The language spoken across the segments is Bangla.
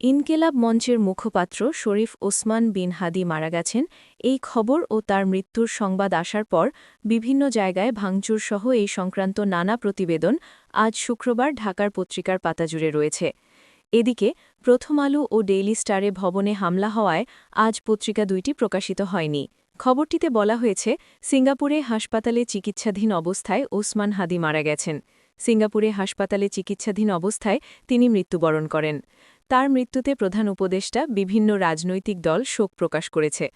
ইনকেলাব মঞ্চের মুখপাত্র শরীফ ওসমান বিন হাদি মারা গেছেন। এই খবর ও তার মৃত্যুর সংবাদ আসার পর বিভিন্ন জায়গায় ভাঙচুরসহ এই সংক্রান্ত নানা প্রতিবেদন আজ শুক্রবার ঢাকার পত্রিকার পাতাজুড়ে রয়েছে। এদিকে প্রথম আলো ও ডেইলি স্টারে ভবনে হামলা হওয়ায় আজ পত্রিকা দুইটি প্রকাশিত হয়নি। খবরটিতে বলা হয়েছে, সিঙ্গাপুরে হাসপাতালে চিকিৎসাধীন অবস্থায় ওসমান হাদি মারা গেছেন। সিঙ্গাপুরে হাসপাতালে চিকিৎসাধীন অবস্থায় তিনি মৃত্যুবরণ করেন। তার মৃত্যুতে প্রধান উপদেষ্টা বিভিন্ন রাজনৈতিক দল শোক প্রকাশ করেছে।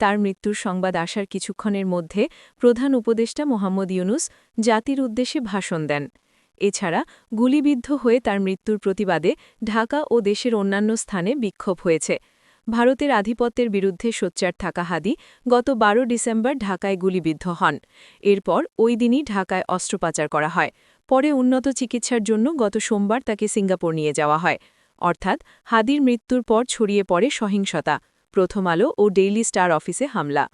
তার মৃত্যুর সংবাদ আসার কিছুক্ষণের মধ্যে প্রধান উপদেষ্টা মোহাম্মদ ইউনুস জাতির উদ্দেশ্যে ভাষণ দেন। এছাড়া গুলিবিদ্ধ হয়ে তার মৃত্যুর প্রতিবাদে ঢাকা ও দেশের অন্যান্য স্থানে বিক্ষোভ হয়েছে। ভারতের আধিপত্যের বিরুদ্ধে সোচ্চার থাকা হাদি গত ১২ ডিসেম্বর ঢাকায় গুলিবিদ্ধ হন। এরপর ওই দিনই ঢাকায় অস্ত্রোপাচার করা হয়। পরে উন্নত চিকিৎসার জন্য গত সোমবার তাকে সিঙ্গাপুর নিয়ে যাওয়া হয়। অর্থাৎ হাদির মৃত্যুর পর ছড়িয়ে পড়ে সহিংসতা প্রথম আলো ও ডেইলি স্টার অফিসে হামলা।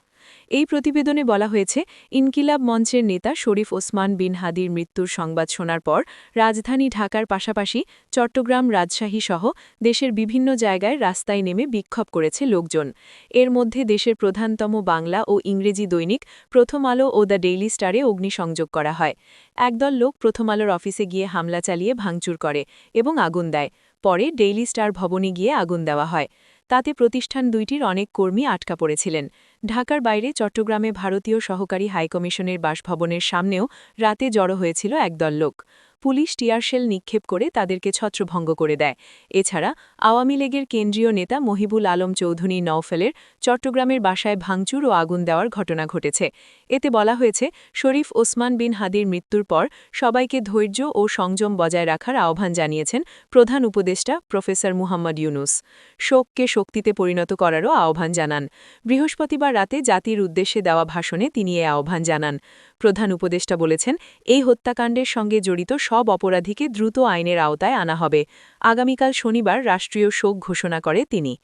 এই প্রতিবেদনে বলা হয়েছে, ইনকিলাব মঞ্চের নেতা শরীফ ওসমান বিন হাদির মৃত্যুর সংবাদ শোনার পর রাজধানী ঢাকার পাশাপাশি চট্টগ্রাম রাজশাহী সহ দেশের বিভিন্ন জায়গায় রাস্তায় নেমে বিক্ষোভ করেছে লোকজন। এর মধ্যে দেশের প্রধানতম বাংলা ও ইংরেজি দৈনিক প্রথম আলো ও দ্য ডেইলি স্টারে অগ্নিসংযোগ করা হয়। একদল লোক প্রথম আলোর অফিসে গিয়ে হামলা চালিয়ে ভাঙচুর করে এবং আগুন দেয়। পরে ডেইলি স্টার ভবনে গিয়ে আগুন দেওয়া হয়। তাতে প্রতিষ্ঠান দুইটির অনেক কর্মী আটকা পড়েছিলেন। ঢাকার বাইরে চট্টগ্রামে ভারতীয় সহকারী হাইকমিশনের বাসভবনের সামনেও রাতে জড়ো হয়েছিল একদল লোক। পুলিশ টিয়ারশেল নিক্ষেপ করে তাদেরকে ছত্রভঙ্গ করে দেয়। এছাড়া আওয়ামী লীগের কেন্দ্রীয় নেতা মহিবুল আলম চৌধুরী নওফেলের চট্টগ্রামের বাসায় ভাঙচুর ও আগুন দেওয়ার ঘটনা ঘটেছে। এতে বলা হয়েছে, শরীফ ওসমান বিন হাদির মৃত্যুর পর সবাইকে ধৈর্য ও সংযম বজায় রাখার আহ্বান জানিয়েছেন প্রধান উপদেষ্টা প্রফেসর মুহাম্মদ ইউনুস। শোককে শক্তিতে পরিণত করারও আহ্বান জানান। বৃহস্পতিবার রাতে জাতির উদ্দেশ্যে দেওয়া ভাষণে তিনি এ আহ্বান জানান। প্রধান উপদেষ্টা বলেছেন, এই হত্যাকাণ্ডের সঙ্গে জড়িত সব অপরাধীকে দ্রুত আইনের আওতায় আনা হবে। আগামীকাল শনিবার রাষ্ট্রীয় শোক ঘোষণা করে তিনি।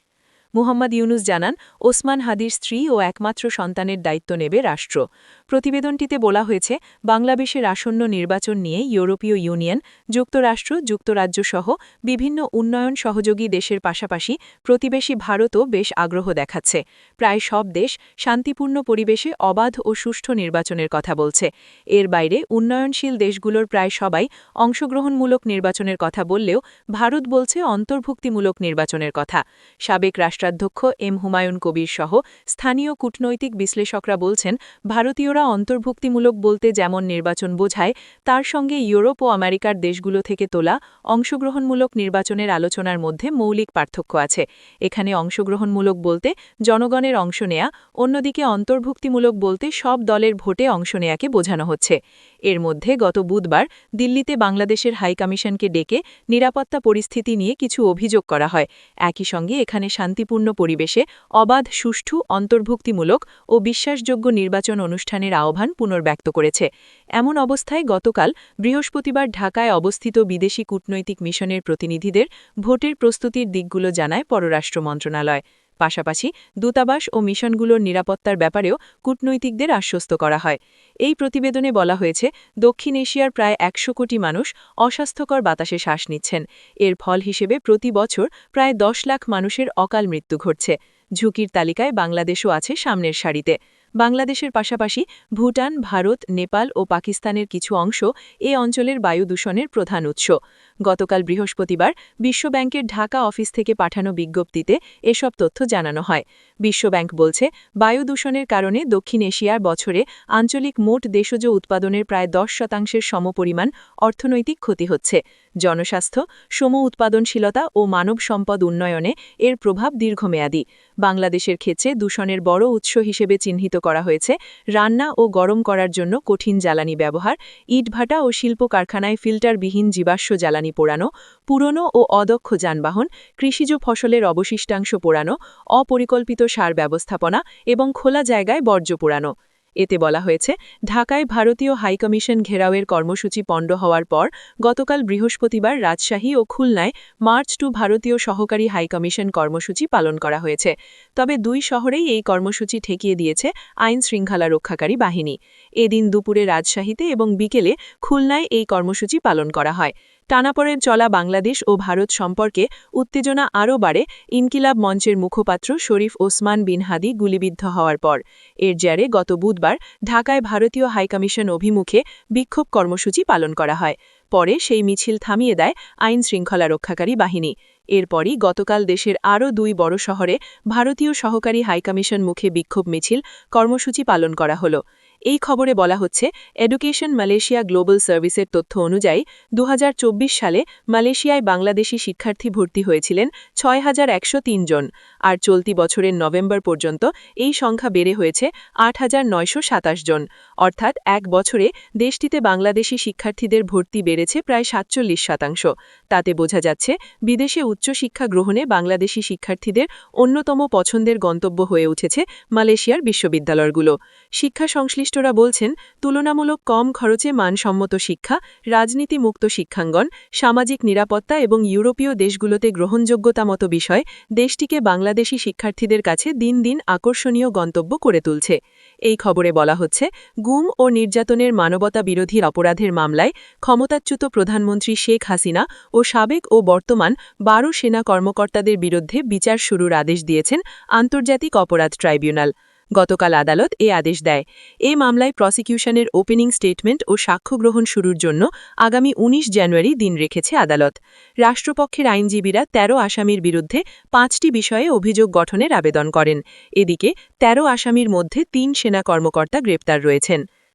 মুহাম্মদ ইউনুস জানান, ওসমান হাদির স্ত্রী ও একমাত্র সন্তানের দায়িত্ব নেবে রাষ্ট্র। প্রতিবেদনটিতে বলা হয়েছে, বাংলাদেশের আসন্ন নির্বাচন নিয়ে ইউরোপীয় ইউনিয়ন, যুক্তরাষ্ট্র যুক্তরাজ্য সহ বিভিন্ন উন্নয়ন সহযোগী দেশের পাশাপাশি প্রতিবেশী ভারতও বেশ আগ্রহ দেখাচ্ছে। প্রায় সব দেশ শান্তিপূর্ণ পরিবেশে অবাধ ও সুষ্ঠু নির্বাচনের কথা বলছে। এর বাইরে উন্নয়নশীল দেশগুলোর প্রায় সবাই অংশগ্রহণমূলক নির্বাচনের কথা বললেও ভারত বলছে অন্তর্ভুক্তিমূলক নির্বাচনের কথা। সাবেক রাষ্ট্রাধ্যক্ষ এম হুমায়ুন কবির সহ স্থানীয় কূটনৈতিক বিশ্লেষকরা বলছেন, ভারতীয়রা অন্তর্ভুক্তিমূলক বলতে যেমন নির্বাচন বোঝায়, তার সঙ্গে ইউরোপ ও আমেরিকার দেশগুলো থেকে তোলা অংশগ্রহণমূলক নির্বাচনের আলোচনার মধ্যে মৌলিক পার্থক্য আছে। এখানে অংশগ্রহণমূলক বলতে জনগণের অংশ নেয়া, অন্যদিকে অন্তর্ভুক্তিমূলক বলতে সব দলের ভোটে অংশ নেয়াকে বোঝানো হচ্ছে। এর মধ্যে গত বুধবার দিল্লিতে বাংলাদেশের হাইকমিশনকে ডেকে নিরাপত্তা পরিস্থিতি নিয়ে কিছু অভিযোগ করা হয়। একই সঙ্গে এখানে শান্তিপূর্ণ পরিবেশে অবাধ, সুষ্ঠু, অন্তর্ভুক্তিমূলক ও বিশ্বাসযোগ্য নির্বাচন অনুষ্ঠানের আহ্বান পুনর্ব্যক্ত করেছে। এমন অবস্থায় গতকাল বৃহস্পতিবার ঢাকায় অবস্থিত বিদেশি কূটনৈতিক মিশনের প্রতিনিধিদের ভোটের প্রস্তুতির দিকগুলো জানায় পররাষ্ট্র মন্ত্রণালয়। পাশাপাশি দূতাবাস ও মিশনগুলোর নিরাপত্তার ব্যাপারেও কূটনৈতিকদের আশ্বস্ত করা হয়। এই প্রতিবেদনে বলা হয়েছে, দক্ষিণ এশিয়ার প্রায় একশো কোটি মানুষ অস্বাস্থ্যকর বাতাসে শ্বাস নিচ্ছেন। এর ফল হিসেবে প্রতি বছর প্রায় দশ লাখ মানুষের অকাল মৃত্যু ঘটছে। ঝুঁকির তালিকায় বাংলাদেশও আছে সামনের সারিতে। বাংলাদেশের পাশাপাশি ভুটান, ভারত, নেপাল ও পাকিস্তানের কিছু অংশ এ অঞ্চলের বায়ু দূষণের প্রধান উৎস। গতকাল বৃহস্পতিবার বিশ্বব্যাংকের ঢাকা অফিস থেকে পাঠানো বিজ্ঞপ্তিতে এসব তথ্য জানানো হয়। বিশ্বব্যাংক বলছে, বায়ু দূষণের কারণে দক্ষিণ এশিয়ার বছরে আঞ্চলিক মোট দেশজ উৎপাদনের প্রায় দশ শতাংশের সমপরিমাণ অর্থনৈতিক ক্ষতি হচ্ছে। জনস্বাস্থ্য সম উৎপাদনশীলতা ও মানব সম্পদ উন্নয়নে এর প্রভাব দীর্ঘমেয়াদী। বাংলাদেশের ক্ষেত্রে দূষণের বড় উৎস হিসেবে চিহ্নিত করা হয়েছে রান্না ও গরম করার জন্য কঠিন জ্বালানি ব্যবহার, ইটভাটা ও শিল্প কারখানায় ফিল্টারবিহীন জীবাশ্ম জ্বালানি পোড়ানো, পুরনো ও অদক্ষ যানবাহন, কৃষিজ ফসলের অবশিষ্টাংশ পোড়ানো, অপরিকল্পিত সার ব্যবস্থাপনা এবং খোলা জায়গায় বর্জ্য পোড়ানো। এতে বলা হয়েছে, ঢাকায় ভারতীয় হাইকমিশন ঘেরাওয়ের কর্মসূচি পণ্ড হওয়ার পর গতকাল বৃহস্পতিবার রাজশাহী ও খুলনায় মার্চ টু ভারতীয় সহকারী হাইকমিশন কর্মসূচি পালন করা হয়েছে। তবে দুই শহরেই এই কর্মসূচি ঠেকিয়ে দিয়েছে আইন শৃঙ্খলা রক্ষাকারী বাহিনী। এদিন দুপুরে রাজশাহীতে এবং বিকেলে খুলনায় এই কর্মসূচি পালন করা হয়। টানাপড়েন চলা বাংলাদেশ ও ভারত সম্পর্কে উত্তেজনা আরও বাড়ে ইনকিলাব মঞ্চের মুখপাত্র শরীফ ওসমান বিন হাদি গুলিবিদ্ধ হওয়ার পর। এর জেরে গত বুধবার ঢাকায় ভারতীয় হাইকমিশন অভিমুখে বিক্ষোভ কর্মসূচি পালন করা হয়। পরে সেই মিছিল থামিয়ে দেয় আইন শৃঙ্খলা রক্ষাকারী বাহিনী। এরপরই গতকাল দেশের আরও দুই বড় শহরে ভারতীয় সহকারী হাইকমিশন মুখে বিক্ষোভ মিছিল কর্মসূচি পালন করা হল। এই খবরে বলা হচ্ছে, এডুকেশন মালয়েশিয়া গ্লোবাল সার্ভিসের তথ্য অনুযায়ী দু হাজার চব্বিশ সালে মালয়েশিয়ায় বাংলাদেশি শিক্ষার্থী ভর্তি হয়েছিলেন ছয় হাজার একশো জন আর চলতি বছরের নভেম্বর পর্যন্ত এই সংখ্যা বেড়ে হয়েছে আট হাজার নয়শো সাতাশ জন। অর্থাৎ এক বছরে দেশটিতে বাংলাদেশি শিক্ষার্থীদের ভর্তি বেড়েছে প্রায় সাতচল্লিশ শতাংশ। তাতে বোঝা যাচ্ছে, বিদেশে উচ্চশিক্ষা গ্রহণে বাংলাদেশি শিক্ষার্থীদের অন্যতম পছন্দের গন্তব্য হয়ে উঠেছে মালয়েশিয়ার বিশ্ববিদ্যালয়গুলো। শিক্ষা সংশ্লিষ্টরা বলছেন, তুলনামূলক কম খরচে মানসম্মত শিক্ষা, রাজনীতিমুক্ত শিক্ষাঙ্গন, সামাজিক নিরাপত্তা এবং ইউরোপীয় দেশগুলোতে গ্রহণযোগ্যতা মতো বিষয় দেশটিকে বাংলাদেশি শিক্ষার্থীদের কাছে দিন দিন আকর্ষণীয় গন্তব্য করে তুলছে। এই খবরে বলা হচ্ছে, গুম ও নির্যাতনের মানবতা বিরোধী অপরাধের মামলায় ক্ষমতাচ্যুত প্রধানমন্ত্রী শেখ হাসিনা ও সাবেক ও বর্তমান বারো সেনা কর্মকর্তাদের বিরুদ্ধে বিচার শুরুর আদেশ দিয়েছেন আন্তর্জাতিক অপরাধ ট্রাইব্যুনাল। গতকাল আদালত এ আদেশ দেয়। এ মামলায় প্রসিকিউশনের ওপেনিং স্টেটমেন্ট ও সাক্ষ্য গ্রহণ শুরুর জন্য আগামী ১৯ জানুয়ারি দিন রেখেছে আদালত। রাষ্ট্রপক্ষের আইনজীবীরা ১৩ আসামির বিরুদ্ধে পাঁচটি বিষয়ে অভিযোগ গঠনের আবেদন করেন। এদিকে ১৩ আসামির মধ্যে তিন সেনা কর্মকর্তা গ্রেপ্তার রয়েছেন।